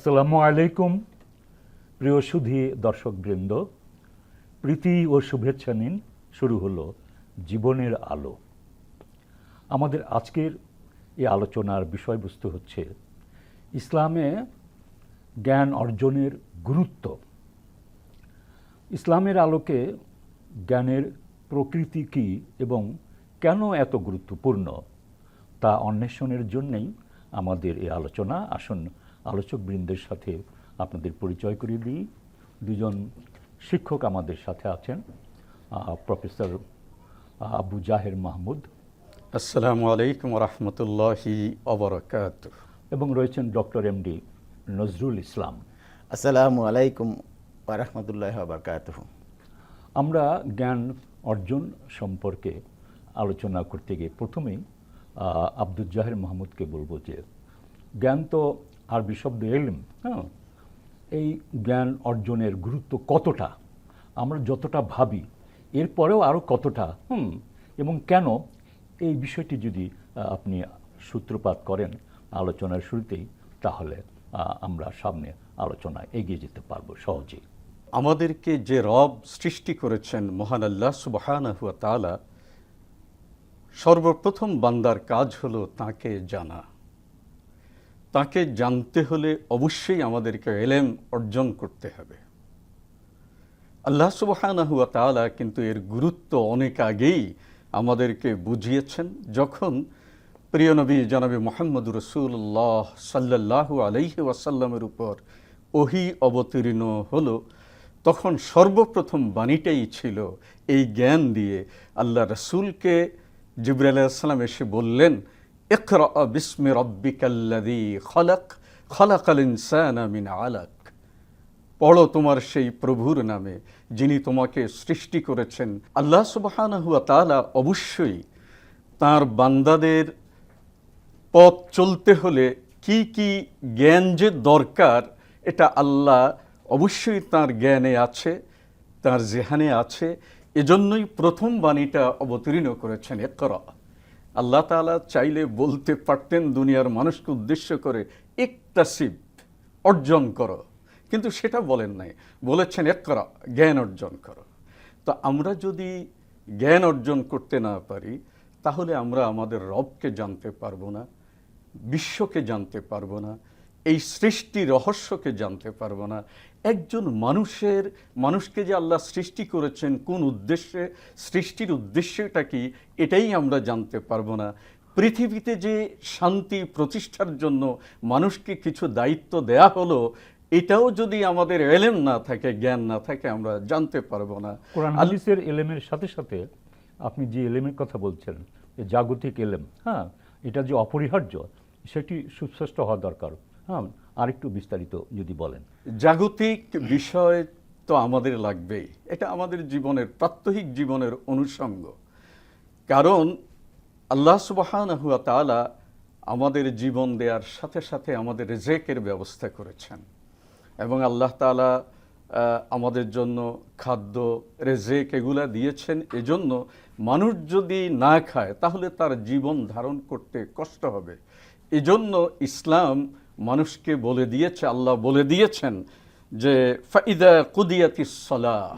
আসসালামু আলাইকুম, প্রিয় সুধী দর্শকবৃন্দ। প্রীতি ও শুভেচ্ছা নিন, শুরু হলো জীবনের আলো। আমাদের আজকের এই আলোচনার বিষয়বস্তু হচ্ছে ইসলামে জ্ঞান অর্জনের গুরুত্ব। ইসলামের আলোকে জ্ঞানের প্রকৃতি কী এবং কেন এত গুরুত্বপূর্ণ তা অন্বেষণের জন্যই আমাদের এই আলোচনা। আসুন আলোচকবৃন্দের সাথে আপনাদের পরিচয় করিয়ে দিই। দুজন শিক্ষক আমাদের সাথে আছেন প্রফেসর আবু জাহের মাহমুদ। আসসালামু আলাইকুম রহমতুল্লাহি অবরকাত এবং রয়েছেন ডক্টর এমডি নজরুল ইসলাম। আসসালামু আলাইকুম ওরহমতুল্লাহ বারকাত আমরা জ্ঞান অর্জন সম্পর্কে আলোচনা করতে গিয়ে প্রথমেই আহ, আব্দুল জাহের মাহমুদকে বলব যে জ্ঞান তো আরবি শব্দ এলিম হ্যাঁ? এই জ্ঞান অর্জনের গুরুত্ব কতটা? আমরা যতটা ভাবি, এরপরেও আরও কতটা, হুম? এবং কেন? এই বিষয়টি যদি আপনি সূত্রপাত করেন আলোচনার শুরুতেই, তাহলে আমরা সামনে আলোচনায় এগিয়ে যেতে পারব সহজেই। আমাদেরকে যে রব সৃষ্টি করেছেন মহান আল্লাহ সুবহানাহু ওয়া সর্বপ্রথম বান্দার কাজ হলো তাকে জানা। তাকে জানতে হলে অবশ্যই আমাদেরকে এলেম অর্জন করতে হবে। আল্লাহ সুবহানাহু ওয়া তাআলা কিন্তু এর গুরুত্ব অনেক আগেই আমাদেরকে বুঝিয়েছেন, যখন প্রিয় নবী জনাবি মোহাম্মদ রসুল্লাহ সাল্লাল্লাহু আলাইহি ওয়াসাল্লামের উপর ওহি অবতীর্ণ হলো, তখন সর্বপ্রথম বাণীটাই ছিল এই জ্ঞান দিয়ে আল্লাহ রসুলকে জিবরাল আলাইসাল্লাম এসে বললেন ইকরা বিস্মি রব্বিকাল্লাযী খলাক খলাকাল ইনসানা মিন আলাক পড়ো তোমার সেই প্রভুর নামে, যিনি তোমাকে সৃষ্টি করেছেন। আল্লাহ সুবহানাহু ওয়া তাআলা অবশ্যই তার বান্দাদের পথ চলতে হলে কি কি জ্ঞান যে দরকার, এটা আল্লাহ অবশ্যই তার জ্ঞানে আছে, তার জেহানে আছে। এজন্যই প্রথম বাণীটা অবতীর্ণ করেছেন এক একরা আল্লাহ তাআলা চাইলে বলতে পারতেন দুনিয়ার মানুষকে উদ্দেশ্য করে ইকতাসিব অর্জন করো। কিন্তু সেটা বলেন নাই। বলেছেন এক করা জ্ঞান অর্জন করো। তো আমরা যদি জ্ঞান অর্জন করতে না পারি, তাহলে আমরা আমাদের রবকে জানতে পারব না, বিশ্বকে জানতে পারব না, এই সৃষ্টি রহস্যকে জানতে পারব না একজন মানুষের মানুষকে যে আল্লাহ সৃষ্টি করেছেন কোন উদ্দেশ্যে সৃষ্টির উদ্দেশ্যটা কি এটাই আমরা জানতে পারব না। পৃথিবীতে যে শান্তি প্রতিষ্ঠার জন্য মানুষকে কিছু দায়িত্ব দেয়া হলো এটাও যদি আমাদের এলেম না থাকে জ্ঞান না থাকে আমরা জানতে পারব না। কোরআন হাদিসের এলেমের সাথে সাথে আপনি যে এলেমের কথা বলছেন যে জাগতিক এলেম হ্যাঁ এটা যে অপরিহার্য সেটি সুস্পষ্ট হওয়া দরকার। হ্যাঁ আরেকটু বিস্তারিত যদি বলেন। জাগতিক বিষয় তো আমাদের লাগবেই। এটা আমাদের জীবনের প্রাত্যহিক জীবনের অনুষঙ্গ। কারণ আল্লাহ তাআলা আমাদের জীবন দেওয়ার সাথে সাথে আমাদের রেজেকের ব্যবস্থা করেছেন। এবং আল্লাহ আহ, আমাদের জন্য খাদ্য রেজেক এগুলা দিয়েছেন। এজন্য মানুষ যদি না খায় তাহলে তার জীবন ধারণ করতে কষ্ট হবে। এজন্য ইসলাম মানুষকে বলে দিয়েছে, আল্লাহ বলে দিয়েছেন যে, ফাইদা কুদিয়াতি সালাহ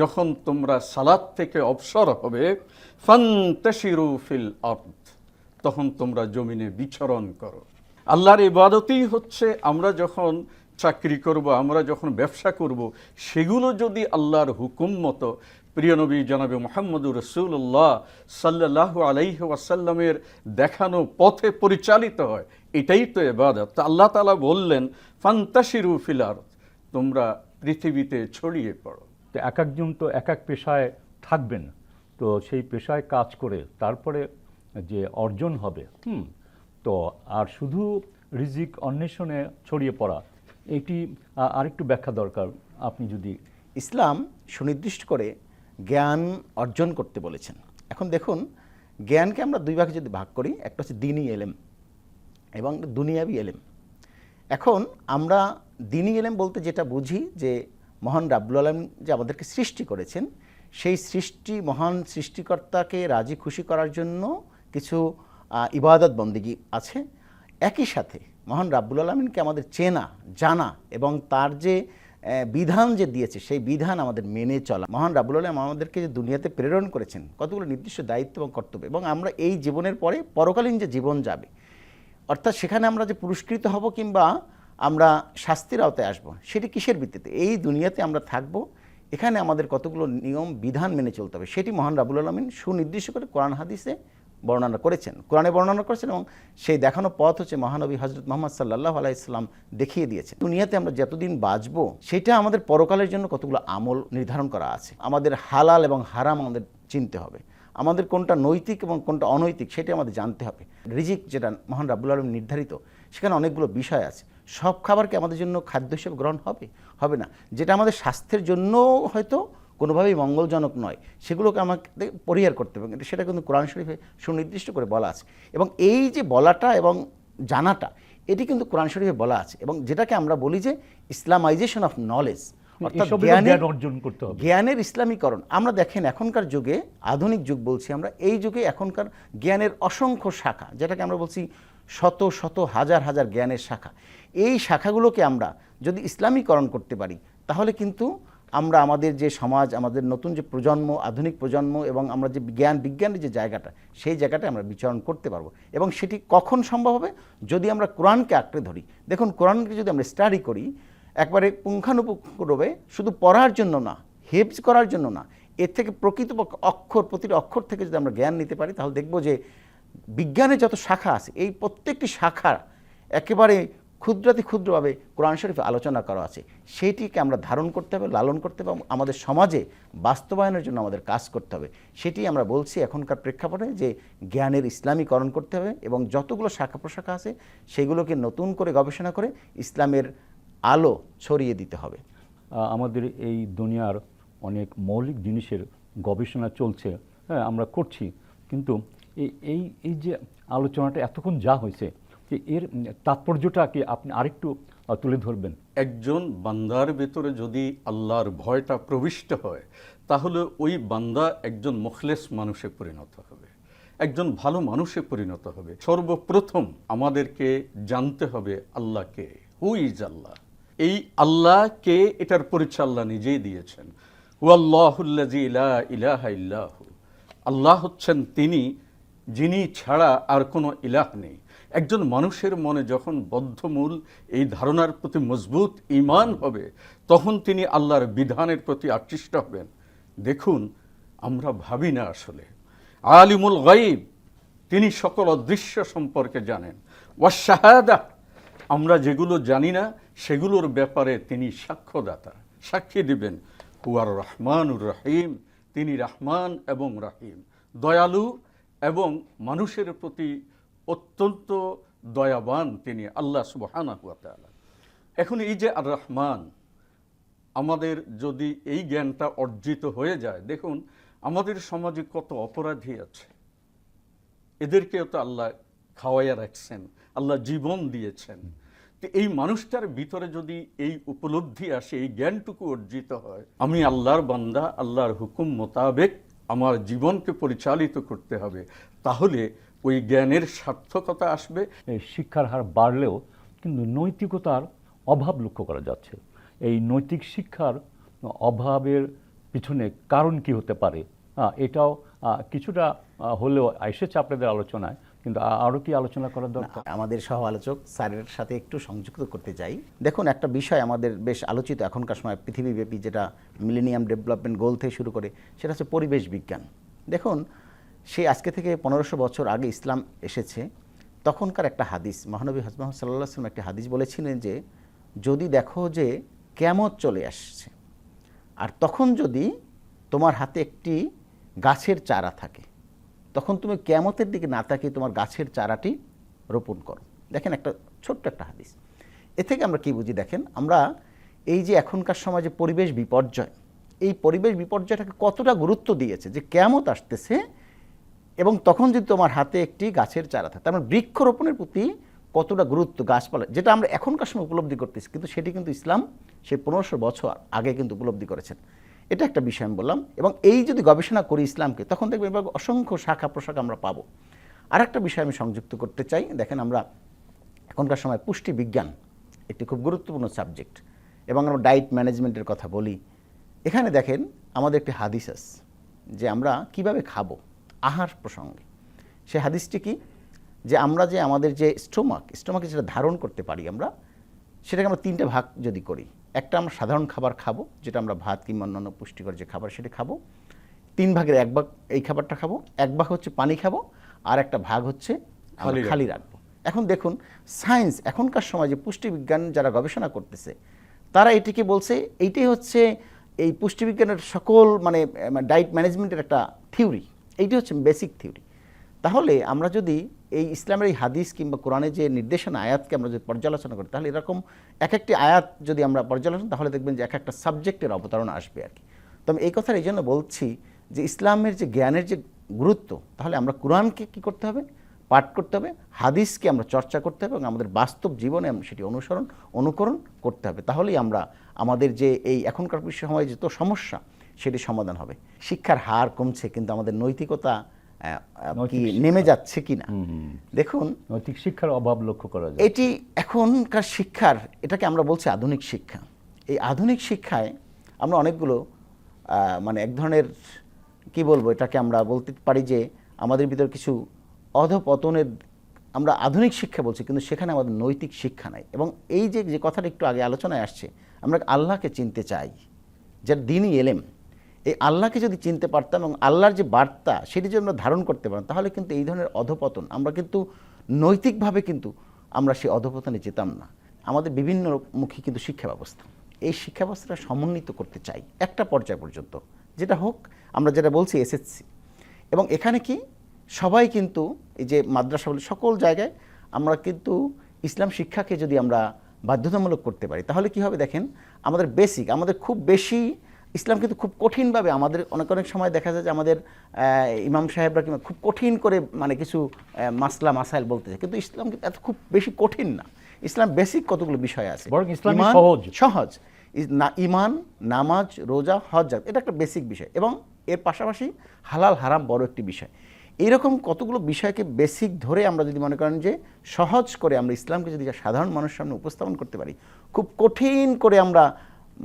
যখন তোমরা সালাদ থেকে অবসর হবে, ফান্তাশিরু ফিল আরদ তখন তোমরা জমিনে বিচরণ করো। আল্লাহর ইবাদতই হচ্ছে, আমরা যখন চাকরি করব, আমরা যখন ব্যবসা করব, সেগুলো যদি আল্লাহর হুকুম মতো, প্রিয় নবী জনাবে মোহাম্মদুর রসুল্লাহ সাল্লাহ আলাইহি ওয়াসাল্লামের দেখানো পথে পরিচালিত হয় এটাই তো এবাদত। তা আল্লাহ তালা বললেন ফান্তাশিরু ফিল আরদ তোমরা পৃথিবীতে ছড়িয়ে পড়ো। তো এক একজন তো এক এক পেশায় থাকবেন তো সেই পেশায় কাজ করে তারপরে যে অর্জন হবে হুম তো আর শুধু রিজিক অন্বেষণে ছড়িয়ে পড়া এটি আরেকটু ব্যাখ্যা দরকার আপনি যদি ইসলাম সুনির্দিষ্ট করে জ্ঞান অর্জন করতে বলেছেন। এখন দেখুন জ্ঞানকে আমরা দুই ভাগে যদি ভাগ করি একটা হচ্ছে দিনই এলেম। এবং দুনিয়াবি এলেম। এখন আমরা দিনী এলেম বলতে যেটা বুঝি যে মহান রাব্বুল আলম যে আমাদেরকে সৃষ্টি করেছেন, সেই সৃষ্টি, মহান সৃষ্টিকর্তাকে রাজি খুশি করার জন্য কিছু ইবাদত বন্দিগি আছে। একই সাথে মহান রাব্বুল আলমিনকে আমাদের চেনা, জানা এবং তার যে বিধান যে দিয়েছে, সেই বিধান আমাদের মেনে চলা। মহান রাব্বুল আলম আমাদেরকে যে দুনিয়াতে প্রেরণ করেছেন, কতগুলো নির্দিষ্ট দায়িত্ব এবং কর্তব্য। এবং আমরা এই জীবনের পরে পরকালীন যে জীবন যাবে অর্থাৎ সেখানে আমরা যে পুরস্কৃত হব কিংবা আমরা শাস্তির আওতায় আসব, সেটি কিসের ভিত্তিতে? এই দুনিয়াতে আমরা থাকব, এখানে আমাদের কতগুলো নিয়ম, বিধান মেনে চলতে হবে, সেটি মহান রাবুল আলমিন সুনির্দিষ্ট করে কোরআন হাদিসে বর্ণনা করেছেন। কোরআনে বর্ণনা করেছেন এবং সেই দেখানো পথ হচ্ছে মহানবী হজরত মোহাম্মদ সাল্লাহ আলাইসলাম দেখিয়ে দিয়েছেন। দুনিয়াতে আমরা যতদিন বাঁচবো, সেটা আমাদের পরকালের জন্য কতগুলো আমল নির্ধারণ করা আছে। আমাদের হালাল এবং হারাম আমাদের চিনতে হবে। আমাদের কোনটা নৈতিক এবং কোনটা অনৈতিক সেটা আমাদের জানতে হবে। রিজিক যেটা মহান রাব্বুল আলম নির্ধারিত, সেখানে অনেকগুলো বিষয় আছে। সব খাবারকে আমাদের জন্য খাদ্য হিসেবে গ্রহণ হবে? হবে না। যেটা আমাদের স্বাস্থ্যের জন্য হয়তো কোনোভাবেই মঙ্গলজনক নয়, সেগুলোকে আমাকে পরিহার করতে হবে। কিন্তু সেটা কিন্তু কোরআন শরীফে সুনির্দিষ্ট করে বলা আছে। এবং এই যে বলাটা এবং জানাটা, এটি কিন্তু কোরআন শরীফে বলা আছে। এবং যেটাকে আমরা বলি যে ইসলামাইজেশন অফ নলেজ। অর্থাৎ জ্ঞানের অর্জন করতে হবে। জ্ঞানের ইসলামীকরণ। আমরা দেখেন এখনকার যুগে আধুনিক যুগ বলছি আমরা এই যুগে এখনকার জ্ঞানের অসংখ্য শাখা যেটাকে আমরা বলছি শত শত হাজার হাজার জ্ঞানের শাখা এই শাখাগুলোকে আমরা যদি ইসলামীকরণ করতে পারি তাহলে কিন্তু আমরা আমাদের যে সমাজ আমাদের নতুন যে প্রজন্ম আধুনিক প্রজন্ম এবং আমরা যে জ্ঞান বিজ্ঞানের যে জায়গাটা সেই জায়গাটা আমরা বিচরণ করতে পারব। এবং সেটি কখন সম্ভব হবে? যদি আমরা কোরআনকে আঁকড়ে ধরি। দেখুন কোরআনকে যদি আমরা স্টাডি করি একবারে পুঙ্খানুপুঙ্খরূপে শুধু পড়ার জন্য না, হেফজ করার জন্য না, এর থেকে প্রকৃত অক্ষর, প্রতিটি অক্ষর থেকে যদি আমরা জ্ঞান নিতে পারি, তাহলে দেখব যে বিজ্ঞানের যত শাখা আছে, এই প্রত্যেকটি শাখার একেবারে ক্ষুদ্রাতি ক্ষুদ্রভাবে কোরআন শরীফে আলোচনা করা আছে। সেইটিকে আমরা ধারণ করতে হবে, লালন করতে হবে আমাদের সমাজে বাস্তবায়নের জন্য আমাদের কাজ করতে হবে। সেটি আমরা বলছি এখনকার প্রেক্ষাপটে যে জ্ঞানের ইসলামীকরণ করতে হবে, এবং যতগুলো শাখা প্রশাখা আছে, সেগুলোকে নতুন করে গবেষণা করে ইসলামের আলো ছড়িয়ে দিতে হবে। আমাদের এই দুনিয়ার অনেক মৌলিক জিনিসের গবেষণা চলছে হ্যাঁ আমরা করছি। কিন্তু এই এই এই যে আলোচনাটা এতক্ষণ যা হয়েছে যে এর তাৎপর্যটা কি আপনি আরেকটু তুলে ধরবেন। একজন বান্দার ভেতরে যদি আল্লাহর ভয়টা প্রবিষ্ট হয় তাহলে ওই বান্দা একজন মুখলেস মানুষে পরিণত হবে। একজন ভালো মানুষে পরিণত হবে। সর্বপ্রথম আমাদেরকে জানতে হবে আল্লাহকে হু ইজ আল্লাহ? এই আল্লাহকে এটার পরিচয় আল্লাহ নিজেই দিয়েছেন। ওয়াল্লাহুল্লাজি ইলা আল্লাহ হচ্ছেন তিনি, যিনি ছাড়া আর কোনো ইলাহ নেই। একজন মানুষের মনে যখন বদ্ধমূল, এই ধারণার প্রতি মজবুত ইমান হবে, তখন তিনি আল্লাহর বিধানের প্রতি আকৃষ্ট হবেন। দেখুন, আমরা ভাবি না আসলে। আলিমুল গাইব তিনি সকল অদৃশ্য সম্পর্কে জানেন। ওয়াশাহাদা আমরা যেগুলো জানি না, সেগুলোর ব্যাপারে তিনি সাক্ষ্যদাতা। সাক্ষী দিবেন হুয়ার রহমানুর রহিম তিনি রহমান এবং রাহিম। দয়ালু এবং মানুষের প্রতি অত্যন্ত দয়াবান তিনি আল্লাহ সুবহানাহু ওয়া তাআলা। এখন এই যে আর রহমান, আমাদের যদি এই জ্ঞানটা অর্জিত হয়ে যায়, দেখুন, আমাদের সমাজে কত অপরাধী আছে। এদেরকেও তো আল্লাহ খাওয়াইয়া রাখছেন, আল্লাহ জীবন দিয়েছেন। তো এই মানুষটার ভিতরে যদি এই উপলব্ধি আসে, এই জ্ঞানটুকু অর্জিত হয়, আমি আল্লাহর বান্দা, আল্লাহর হুকুম মোতাবেক আমার জীবনকে পরিচালিত করতে হবে। তাহলে ওই জ্ঞানের সার্থকতা আসবে। শিক্ষার হার বাড়লেও কিন্তু নৈতিকতার অভাব লক্ষ্য করা যাচ্ছে। এই নৈতিক শিক্ষার অভাবের পিছনে কারণ কি হতে পারে? এটাও কিছুটা হলেও এসেছে আপনাদের আলোচনায়। কিন্তু আরও কি আলোচনা করার দরকার? আমাদের সহ আলোচক স্যারের সাথে একটু সংযুক্ত করতে চাই। দেখুন একটা বিষয় আমাদের বেশ আলোচিত এখনকার সময় পৃথিবীব্যাপী যেটা মিলেনিয়াম ডেভেলপমেন্ট গোল থেকে শুরু করে সেটা হচ্ছে পরিবেশ বিজ্ঞান। দেখুন সেই আজকে থেকে পনেরোশো বছর আগে ইসলাম এসেছে তখনকার একটা হাদিস মহানবী হজরত সাল্লাহ সাল্লাম একটা হাদিস বলেছিলেন যে যদি দেখো যে কেমত চলে আসছে আর তখন যদি তোমার হাতে একটি গাছের চারা থাকে তখন তুমি কেমতের দিকে না তাকিয়ে তোমার গাছের চারাটি রোপণ করো। দেখেন একটা ছোট্ট একটা হাদিস। এ থেকে আমরা কি বুঝি? দেখেন, আমরা এই যে এখনকার সমাজে পরিবেশ বিপর্যয়, এই পরিবেশ বিপর্যয়টাকে কতটা গুরুত্ব দিয়েছে যে কেমত আসতেছে এবং তখন যদি তোমার হাতে একটি গাছের চারা থাকে, তার মানে বৃক্ষরোপণের প্রতি কতটা গুরুত্ব গাছপালা যেটা আমরা এখনকার সময় উপলব্ধি করতেছি, কিন্তু সেটি কিন্তু ইসলাম সেই পনেরোশো বছর আগে কিন্তু উপলব্ধি করেছেন। এটা একটা বিষয় আমি বললাম। এবং এই যদি গবেষণা করি ইসলামকে, তখন দেখবেন এবার অসংখ্য শাখা প্রশাখা আমরা পাবো। আর একটা বিষয় আমি সংযুক্ত করতে চাই, দেখেন আমরা এখনকার সময় পুষ্টি বিজ্ঞান একটি খুব গুরুত্বপূর্ণ সাবজেক্ট এবং আমরা ডায়েট ম্যানেজমেন্টের কথা বলি। এখানে দেখেন আমাদের একটি হাদিস আছে যে আমরা কীভাবে খাব আহার প্রসঙ্গে। সে হাদিসটি কি? যে আমরা যে আমাদের যে স্টোমাক, স্টোমাকে যেটা ধারণ করতে পারি আমরা, সেটাকে আমরা তিনটে ভাগ যদি করি একটা আমরা সাধারণ খাবার খাব যেটা আমরা ভাত কিংবা অন্যান্য পুষ্টিকর যে খাবার সেটা খাব। তিন ভাগের এক ভাগ এই খাবারটা খাব এক ভাগ হচ্ছে পানি খাব আর একটা ভাগ হচ্ছে আমরা খালি খালি রাখব। এখন দেখুন সায়েন্স এখনকার সময় যে পুষ্টিবিজ্ঞান যারা গবেষণা করতেছে তারা এটিকে বলছে এইটাই হচ্ছে এই পুষ্টিবিজ্ঞানের সকল মানে ডায়েট ম্যানেজমেন্টের একটা থিওরি। এইটি হচ্ছে বেসিক থিওরি। তাহলে আমরা যদি এই ইসলামের এই হাদিস কিংবা কোরআনের যে নির্দেশনা আয়াতকে আমরা যদি পর্যালোচনা করি, তাহলে এরকম এক একটি আয়াত যদি আমরা পর্যালোচনা তাহলে দেখবেন যে এক একটা সাবজেক্টের অবতারণ আসবে আর কি। তো আমি এই কথা এই জন্য বলছি যে ইসলামের যে জ্ঞানের যে গুরুত্ব, তাহলে আমরা কোরআনকে কি করতে হবে? পাঠ করতে হবে, হাদিসকে আমরা চর্চা করতে হবে এবং আমাদের বাস্তব জীবনে সেটি অনুসরণ, অনুকরণ করতে হবে। তাহলেই আমরা আমাদের যে এই এখনকার সময় যত সমস্যা সেটি সমাধান হবে। শিক্ষার হার কমছে, কিন্তু আমাদের নৈতিকতা কি নেমে যাচ্ছে হুম, হুম। দেখুন নৈতিক শিক্ষার অভাব লক্ষ্য করা যায়। এটি এখনকার শিক্ষার এটাকে আমরা বলছি আধুনিক শিক্ষা। এই আধুনিক শিক্ষায় আমরা অনেকগুলো মানে এক ধরনের কি বলব এটাকে আমরা বলতে পারি যে আমাদের ভিতর কিছু অধপতনের আমরা আধুনিক শিক্ষা বলছি কিন্তু সেখানে আমাদের নৈতিক শিক্ষা নাই। এবং এই যে যে কথাটা একটু আগে আলোচনায় আসছে আমরা আল্লাহকে চিনতে চাই যার দিনই এলেম। এই আল্লাহকে যদি চিনতে পারতাম এবং আল্লাহর যে বার্তা সেটি যদি আমরা ধারণ করতে পারতাম, তাহলে কিন্তু এই ধরনের অধপতন, আমরা কিন্তু নৈতিকভাবে কিন্তু আমরা সেই অধপতনে যেতাম না। আমাদের বিভিন্ন মুখী কিন্তু শিক্ষা ব্যবস্থা। এই শিক্ষা ব্যবস্থাটা সমন্বিত করতে চাই একটা পর্যায় পর্যন্ত। যেটা হোক, আমরা যেটা বলছি এসএসসি। এবং এখানে কি? সবাই কিন্তু এই যে মাদ্রাসা বলে সকল জায়গায় আমরা কিন্তু ইসলাম শিক্ষাকে যদি আমরা বাধ্যতামূলক করতে পারি, তাহলে কি হবে দেখেন? আমাদের বেসিক আমাদের খুব বেশি ইসলাম কিন্তু খুব কঠিনভাবে আমাদের অনেক অনেক সময় দেখা যায় যে আমাদের ইমাম সাহেবরা কিংবা খুব কঠিন করে মানে কিছু মাসলা মাসাইল বলতেছে কিন্তু ইসলাম কিন্তু এত খুব বেশি কঠিন না। ইসলাম বেসিক কতগুলো বিষয় আছে? সহজ। সহজ। না ইমান নামাজ রোজা হজ জাকাত, এটা একটা বেসিক বিষয় এবং এর পাশাপাশি হালাল হারাম বড় একটি বিষয়। এরকম কতগুলো বিষয়কে বেসিক ধরে আমরা যদি মনে করেন যে সহজ করে আমরা ইসলামকে যদি সাধারণ মানুষের সামনে উপস্থাপন করতে পারি খুব কঠিন করে আমরা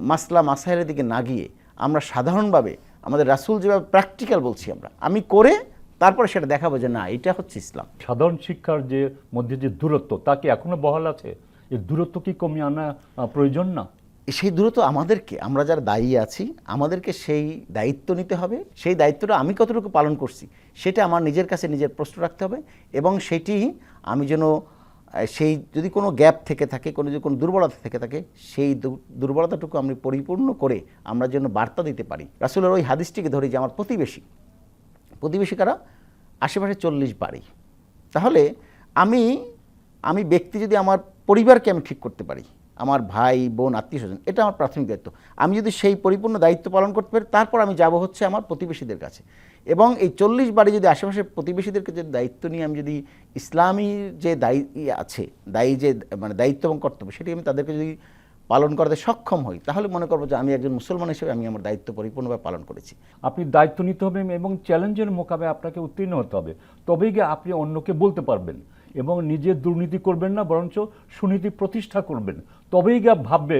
মাসলা মাসাইলের দিকে না গিয়ে আমরা সাধারণভাবে আমাদের রাসূল যেভাবে প্র্যাকটিক্যাল বলছি আমরা আমি করে তারপরে সেটা দেখাবো যে না এটা হচ্ছে ইসলাম। সাধারণ শিক্ষার যে মধ্যে যে দূরত্ব তা কি এখনও বহাল আছে? এই দূরত্ব কি কমিয়ে আনা প্রয়োজন না? সেই দূরত্ব আমাদেরকে আমরা যারা দায়ী আছি আমাদেরকে সেই দায়িত্ব নিতে হবে। সেই দায়িত্বটা আমি কতটুকু পালন করছি সেটা আমার নিজের কাছে নিজের প্রশ্ন রাখতে হবে এবং সেটি আমি যেন সেই যদি কোনো গ্যাপ থেকে থাকে, কোনো যদি কোনো দুর্বলতা থেকে থাকে, সেই দুর্বলতাটুকু আমি পরিপূর্ণ করে আমরা যেন বার্তা দিতে পারি। রাসুলের ওই হাদিসটিকে ধরি যে আমার প্রতিবেশী প্রতিবেশী কারা? আশেপাশে চল্লিশ বাড়ি। তাহলে আমি আমি ব্যক্তি যদি আমার পরিবারকে আমি ঠিক করতে পারি আমার ভাই, বোন আত্মীয় স্বজন এটা আমার প্রাথমিক দায়িত্ব। আমি যদি সেই পরিপূর্ণ দায়িত্ব পালন করতে পারি, তারপর আমি যাব হচ্ছে আমার প্রতিবেশীদের কাছে। এবং এই চল্লিশ বাড়ি যদি আশেপাশে প্রতিবেশীদেরকে যদি দায়িত্ব নিয়ে আমি যদি ইসলামী যে দায়ী ইয়ে আছে, দায়ী যে মানে দায়িত্ব এবং কর্তব্য, সেটি আমি তাদেরকে যদি পালন করতে সক্ষম হই, তাহলে মনে করব যে আমি একজন মুসলমান হিসেবে আমি আমার দায়িত্ব পরিপূর্ণভাবে পালন করেছি। আপনি দায়িত্ব নিতে হবে এবং চ্যালেঞ্জের মোকাবে আপনাকে উত্তীর্ণ হতে হবে। তবেই গিয়ে আপনি অন্যকে বলতে পারবেন। এবং নিজে দুর্নীতি করবেন না, বরঞ্চ সুনীতি প্রতিষ্ঠা করবেন। তবেই গিয়ে ভাববে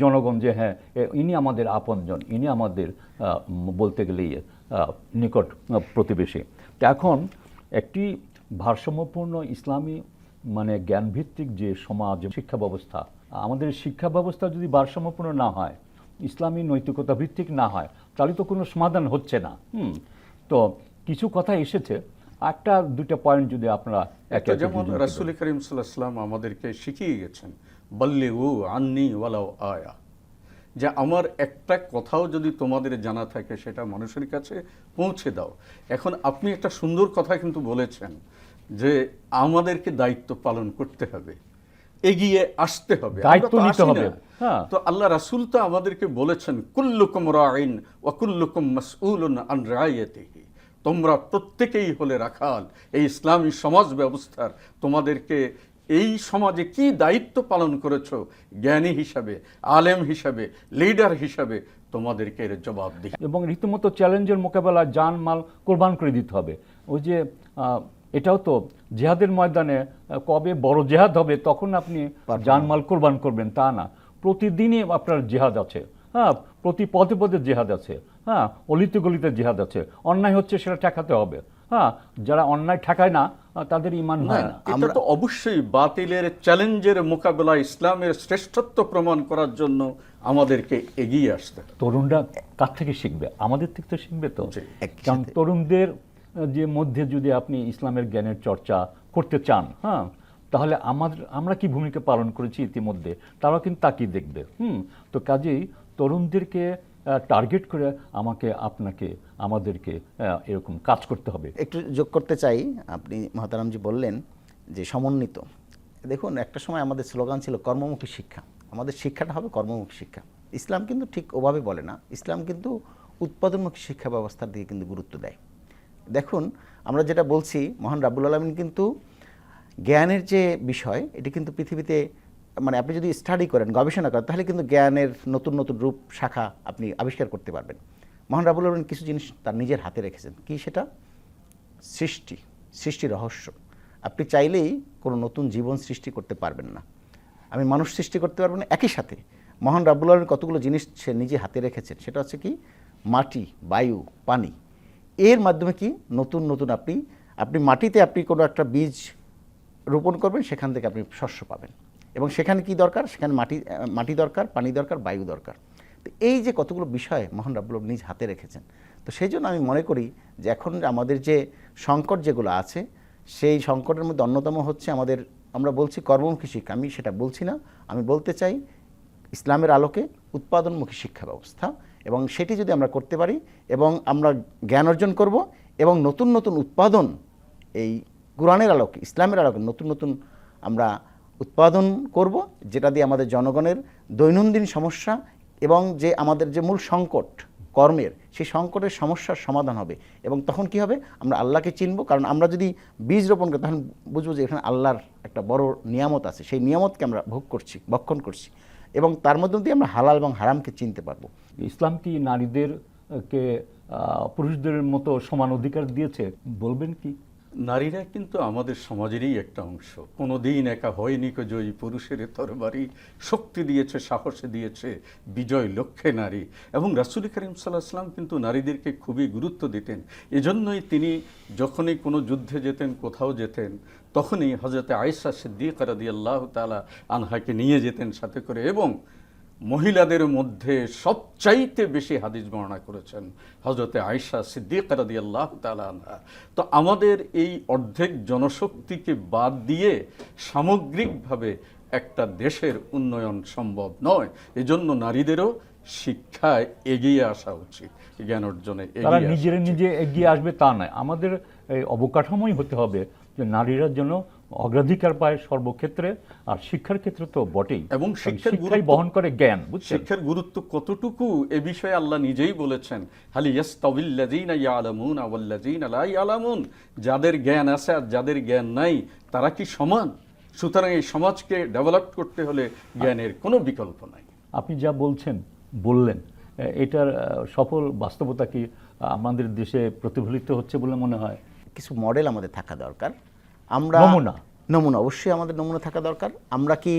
জনগণ যে হ্যাঁ ইনি আমাদের আপনজন, ইনি আমাদের বলতে গেলেই নিকট প্রতিবেশী। এখন একটি ভারসাম্যপূর্ণ ইসলামী মানে জ্ঞানভিত্তিক যে সমাজ, শিক্ষা ব্যবস্থা, আমাদের শিক্ষা ব্যবস্থা যদি ভারসাম্যপূর্ণ না হয়, ইসলামী নৈতিকতা ভিত্তিক না হয়, তাহলে তো কোনো সমাধান হচ্ছে না। হুম, তো কিছু কথা এসেছে। একটা দুইটা পয়েন্ট যদি আপনারা একটা যেমন রাসুল করিম সাল্লাম আমাদেরকে শিখিয়ে গেছেন বল্লে ও আন্নি ওয়ালাও আয়া। যে আমার একটা কথাও যদি তোমাদের জানা থাকে সেটা মানুষের কাছে পৌঁছে দাও। এখন আপনি একটা সুন্দর কথা কিন্তু বলেছেন যে আমাদেরকে দায়িত্ব পালন করতে হবে এগিয়ে আসতে হবে। দায়িত্ব নিতে হবে। হ্যাঁ। তো আল্লাহ রাসুল তো আমাদেরকে বলেছেন কুল্লুকুম রাইন ওয়া কুল্লুকুম মাসউলুন আন রায়াতিহি তোমরা প্রত্যেকেই হলে রাখাল এই ইসলামী সমাজ ব্যবস্থার। তোমাদেরকে এই সমাজে কি দায়িত্ব পালন করেছ? জ্ঞানী হিসাবে আলেম হিসাবে লিডার হিসাবে তোমাদেরকে এর জবাব দিই। এবং রীতিমতো চ্যালেঞ্জের মোকাবেলায় জান মাল কোরবান করে দিতে হবে। ওই যে এটাও তো জেহাদের ময়দানে কবে বড় জেহাদ হবে তখন আপনি জানমাল কোরবান করবেন তা না। প্রতিদিনই আপনার জেহাদ আছে। হ্যাঁ প্রতি পদে পদে জেহাদ আছে। হ্যাঁ অলিতে গলিতে জেহাদ আছে। অন্যায় হচ্ছে সেটা ঠেকাতে হবে। হ্যাঁ যারা অন্যায় ঠেকায় না তাদের ইমান হয় না। এটা তো অবশ্যই বাতিলের চ্যালেঞ্জের মোকাবেলা ইসলামের শ্রেষ্ঠত্ব প্রমাণ করার জন্য আমাদেরকে এগিয়ে আসতে তরুণরা কার থেকে শিখবে? আমাদের থেকে তো শিখবে তো। কারণ তরুণদের যে মধ্যে যদি আপনি ইসলামের জ্ঞানের চর্চা করতে চান হ্যাঁ তাহলে আমাদের আমরা কি ভূমিকা পালন করেছি ইতিমধ্যে? তারাও কিন্তু তাকিয়ে দেখবে। হুম তো কাজেই তরুণদেরকে টার্গেট করে আমাকে, আপনাকে, আমাদেরকে এরকম কাজ করতে হবে। একটু যোগ করতে চাই, আপনি মহাতারামজি বললেন যে সমন্বিত। দেখুন, একটা সময় আমাদের স্লোগান ছিল কর্মমুখী শিক্ষা। আমাদের শিক্ষাটা হবে কর্মমুখী শিক্ষা। ইসলাম কিন্তু ঠিক ওভাবে বলে না। ইসলাম কিন্তু উৎপাদনমুখী শিক্ষা ব্যবস্থার দিকে কিন্তু গুরুত্ব দেয়। দেখুন, আমরা যেটা বলছি, মহান রাবুল আলমিন কিন্তু জ্ঞানের যে বিষয়, এটি কিন্তু পৃথিবীতে মানে আপনি যদি স্টাডি করেন, গবেষণা করেন, তাহলে কিন্তু জ্ঞানের নতুন নতুন রূপ শাখা আপনি আবিষ্কার করতে পারবেন। মহান রাবুল আলমিন কিছু জিনিস তার নিজের হাতে রেখেছেন। কি সেটা? সৃষ্টি সৃষ্টি রহস্য। আপনি চাইলেই কোনো নতুন জীবন সৃষ্টি করতে পারবেন না। আমি মানুষ সৃষ্টি করতে পারব না, একই সাথে মহান রাবুল আলমীর কতগুলো জিনিস সে নিজে হাতে রেখেছেন? সেটা হচ্ছে কি? মাটি, বায়ু, পানি। এর মাধ্যমে কি? নতুন নতুন আপনি আপনি মাটিতে আপনি কোনো একটা বীজ রোপণ করবেন, সেখান থেকে আপনি শস্য পাবেন। এবং সেখানে কি দরকার? সেখানে মাটি মাটি দরকার, পানি দরকার, বায়ু দরকার। তো এই যে কতগুলো বিষয় মহান আলম নিজ হাতে রেখেছেন, তো সেই জন্য আমি মনে করি যে এখন আমাদের যে সংকট যেগুলো আছে, সেই সংকটের মধ্যে অন্যতম হচ্ছে আমাদের, আমরা বলছি কর্মমুখী শিক্ষা। আমি সেটা বলছি না, আমি বলতে চাই ইসলামের আলোকে উৎপাদনমুখী শিক্ষা ব্যবস্থা এবং সেটি যদি আমরা করতে পারি এবং আমরা জ্ঞান অর্জন করব এবং নতুন নতুন উৎপাদন এই কোরআনের আলোকে, ইসলামের আলোকে নতুন নতুন আমরা উৎপাদন করব, যেটা দিয়ে আমাদের জনগণের দৈনন্দিন সমস্যা এবং যে আমাদের যে মূল সংকট, কর্মের, সেই সংকটের সমস্যার সমাধান হবে। এবং তখন কি হবে? আমরা আল্লাহকে চিনব, কারণ আমরা যদি বীজ রোপণ করি, তখন বুঝব যে এখানে আল্লাহর একটা বড় নিয়ামত আছে। সেই নিয়ামতকে আমরা ভোগ করছি, ভক্ষণ করছি। এবং তার মধ্যে দিয়ে আমরা হালাল এবং হারামকে চিনতে পারব। ইসলাম কি নারীদেরকে পুরুষদের মতো সমান অধিকার দিয়েছে? বলবেন কি? নারীরা কিন্তু আমাদের সমাজেরই একটা অংশ। কোনোদিন একা হয়নি জয়ী পুরুষের তরবারি। শক্তি দিয়েছে, সাহসে দিয়েছে, বিজয় লক্ষ্যে নারী। এবং রাসুল করিম সাল্লাহ সাল্লাম কিন্তু নারীদেরকে খুবই গুরুত্ব দিতেন। এজন্যই তিনি যখনই কোনো যুদ্ধে যেতেন, কোথাও যেতেন, তখনই হজরতে আয়েশা সিদ্দিক রাদি আল্লাহ তালা আনহাকে নিয়ে যেতেন সাথে করে। এবং মহিলাদের মধ্যে সবচাইতে বেশি হাদিস বর্ণনা করেছেন হজরতে আয়সা সিদ্দিক রাদি আল্লাহ তালা তো আমাদের এই অর্ধেক জনশক্তিকে বাদ দিয়ে সামগ্রিকভাবে একটা দেশের উন্নয়ন সম্ভব নয় এজন্য নারীদেরও শিক্ষায় এগিয়ে আসা উচিত জ্ঞান অর্জনে তারা নিজেরা নিজে এগিয়ে আসবে তা নয়। আমাদের এই অবকাঠামোই হতে হবে যে নারীরা যেন অগ্রাধিকার পায় সর্বক্ষেত্রে আর শিক্ষার ক্ষেত্রে তো বটেই। এবং শিক্ষার শিক্ষাই গুরুত্ব- বহন করে জ্ঞান শিক্ষার গুরুত্ব কতটুকু এ বিষয়ে আল্লাহ নিজেই বলেছেন হালি ইয়াস্তাবিল্লাযীনা ইয়ালামুন ওয়াল্লাযীনা লা ইয়ালামুন যাদের জ্ঞান আছে আর যাদের জ্ঞান নাই তারা কি সমান? সুতরাং এই সমাজকে ডেভেলপ করতে হলে জ্ঞানের কোনো বিকল্প নাই। আপনি যা বলছেন বললেন এটার সফল বাস্তবতা কি আমাদের দেশে প্রতিফলিত হচ্ছে বলে মনে হয়? কিছু মডেল আমাদের থাকা দরকার। আমরা নমুনা। নমুনা অবশ্যই আমাদের নমুনা থাকা দরকার। আমরা কি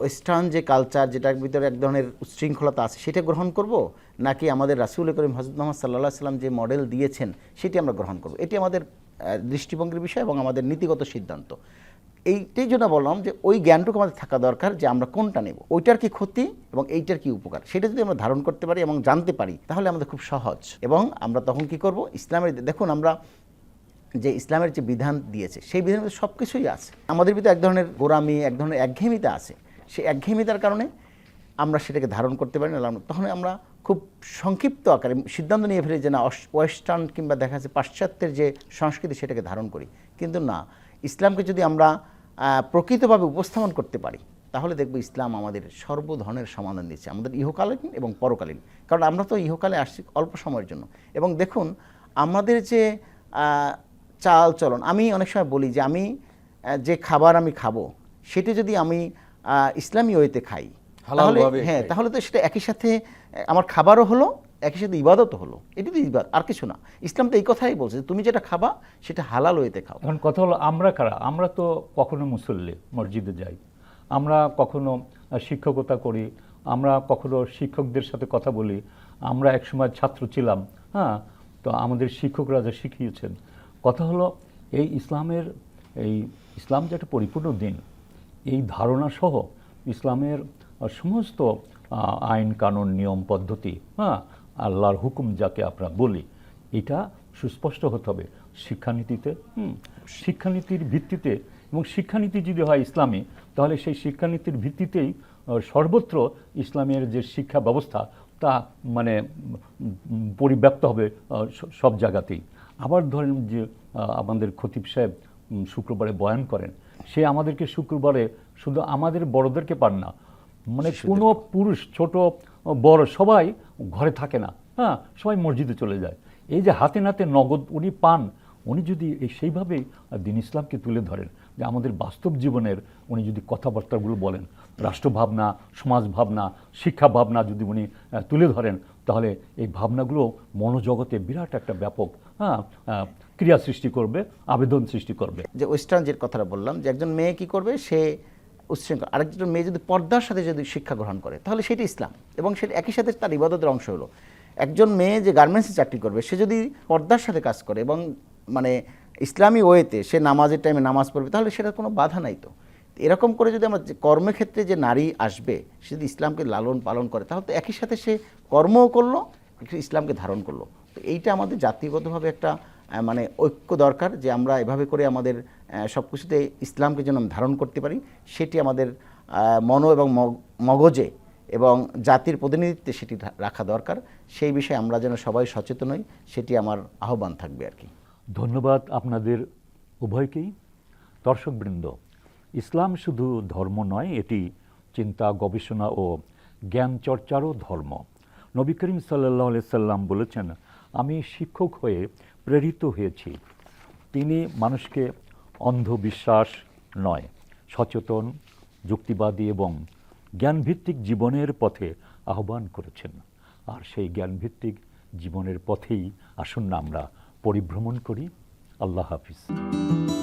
ওয়েস্টার্ন যে কালচার যেটার ভিতরে এক ধরনের উচ্ছৃঙ্খলতা আছে সেটা গ্রহণ করব? নাকি আমাদের রাসুল করিম হজরত মোহাম্মদ সাল্লাহ সাল্লাম যে মডেল দিয়েছেন সেটি আমরা গ্রহণ করব? এটি আমাদের দৃষ্টিভঙ্গির বিষয় এবং আমাদের নীতিগত সিদ্ধান্ত। এইটাই জন্য বললাম যে ওই জ্ঞানটুকু আমাদের থাকা দরকার যে আমরা কোনটা নেব। ওইটার কি ক্ষতি এবং এইটার কি উপকার? সেটা যদি আমরা ধারণ করতে পারি এবং জানতে পারি তাহলে আমাদের খুব সহজ। এবং আমরা তখন কি করব? ইসলামের দেখুন আমরা যে ইসলামের যে বিধান দিয়েছে, সেই মধ্যে সব কিছুই আছে। আমাদের ভিতরে এক ধরনের গোরামি এক ধরনের একঘেয়েমিতা আছে। সেই একঘেয়েমিতার কারণে আমরা সেটাকে ধারণ করতে পারি না তখন আমরা খুব সংক্ষিপ্ত আকারে সিদ্ধান্ত নিয়ে ফেলি যে না ওয়েস্টার্ন কিংবা দেখা যাচ্ছে পাশ্চাত্যের যে সংস্কৃতি, সেটাকে ধারণ করি। কিন্তু না, ইসলামকে যদি আমরা প্রকৃতভাবে উপস্থাপন করতে পারি, তাহলে দেখব ইসলাম আমাদের সর্ব ধরনের সমাধান দিচ্ছে আমাদের ইহকালীন এবং পরকালীন। কারণ আমরা তো ইহকালে আসছি অল্প সময়ের জন্য। এবং দেখুন, আমাদের যে চাল চলন। আমি অনেক সময় বলি যে আমি যে খাবার আমি খাব সেটি যদি আমি আহ, ইসলামী ওয়েতে খাই তাহলে হ্যাঁ খাই। তাহলে তো সেটা একই সাথে আমার খাবারও হলো একই সাথে ইবাদত হলো। এটি তো ইবাদ আর কিছু না। ইসলাম তো এই কথাই বলছে তুমি যেটা খাবা সেটা হালাল ওয়েতে খাও। এখন কথা হলো আমরা কারা? আমরা তো কখনো মুসল্লি মসজিদে যাই। আমরা কখনো শিক্ষকতা করি। আমরা কখনো শিক্ষকদের সাথে কথা বলি। আমরা একসময় ছাত্র ছিলাম হ্যাঁ? তো আমাদের শিক্ষকরা যা শিখিয়েছেন কথা হলো, এই ইসলামের, এই ইসলাম যে একটা পরিপূর্ণ দিন, এই ধারণা সহ ইসলামের সমস্ত আইন, কানুন, নিয়ম, পদ্ধতি হ্যাঁ আল্লাহর হুকুম যাকে আমরা বলি, এটা সুস্পষ্ট হতে হবে শিক্ষানীতিতে শিক্ষানীতির ভিত্তিতে। এবং শিক্ষানীতি যদি হয় ইসলামী, তাহলে সেই শিক্ষানীতির ভিত্তিতেই সর্বত্র ইসলামের যে শিক্ষা ব্যবস্থা, তা মানে পরিব্যাপ্ত হবে সব জায়গাতেই। আবার ধরেন যে আমাদের খতিব সাহেব শুক্রবারে বয়ান করেন সে আমাদেরকে শুক্রবারে শুধু আমাদের বড়দেরকে পান না মানে কোনো পুরুষ ছোট বড় সবাই ঘরে থাকে না হ্যাঁ সবাই মসজিদে চলে যায়। এই যে হাতে নাতে নগদ উনি পান উনি যদি এই সেইভাবেই দিন ইসলামকে তুলে ধরেন যে আমাদের বাস্তব জীবনের উনি যদি কথাবার্তাগুলো বলেন রাষ্ট্রভাবনা সমাজ ভাবনা শিক্ষা ভাবনা যদি উনি তুলে ধরেন তাহলে এই ভাবনাগুলো মনোজগতে বিরাট একটা ব্যাপক হ্যাঁ ক্রিয়া সৃষ্টি করবে, আবেদন সৃষ্টি করবে। যে ওয়েস্টার্ন যে কথাটা বললাম, যে একজন মেয়ে কি করবে? সে উচ্ছৃঙ্খল, আরেকজন মেয়ে যদি পর্দার সাথে যদি শিক্ষা গ্রহণ করে, তাহলে সেটা ইসলাম। এবং সেটা একই সাথে তার ইবাদতের অংশ হলো। একজন মেয়ে যে গার্মেন্টসে চাকরি করবে, সে যদি পর্দার সাথে কাজ করে এবং মানে ইসলামী ওয়েতে সে নামাজের টাইমে নামাজ পড়বে, তাহলে সেটার কোনো বাধা নাই তো। এরকম করে যদি আমরা কর্মক্ষেত্রে যে নারী আসবে, সে যদি ইসলামকে লালন পালন করে, তাহলে তো একই সাথে সে কর্মও করল ইসলামকে ধারণ করল। তো এইটা আমাদের জাতিগতভাবে একটা মানে ঐক্য দরকার যে আমরা এভাবে করে আমাদের সব কিছুতে ইসলামকে যেন ধারণ করতে পারি, সেটি আমাদের মন এবং মগ- মগজে এবং জাতির প্রতিনিধিত্বে সেটি রাখা দরকার। সেই বিষয়ে আমরা যেন সবাই সচেতন হই, সেটি আমার আহ্বান থাকবে আর কি। ধন্যবাদ আপনাদের উভয়কেই। দর্শকবৃন্দ, ইসলাম শুধু ধর্ম নয়, এটি চিন্তা, গবেষণা ও জ্ঞান চর্চারও ধর্ম। নবী করিম সাল্লাহ সাল্লাম বলেছেন আমি শিক্ষক হয়ে প্রেরিত হয়েছি। তিনি মানুষকে অন্ধবিশ্বাস নয়, সচেতন, যুক্তিবাদী এবং জ্ঞানভিত্তিক জীবনের পথে আহ্বান করেছেন। আর সেই জ্ঞানভিত্তিক জীবনের পথেই আসুন না আমরা পরিভ্রমণ করি। আল্লাহ হাফিজ।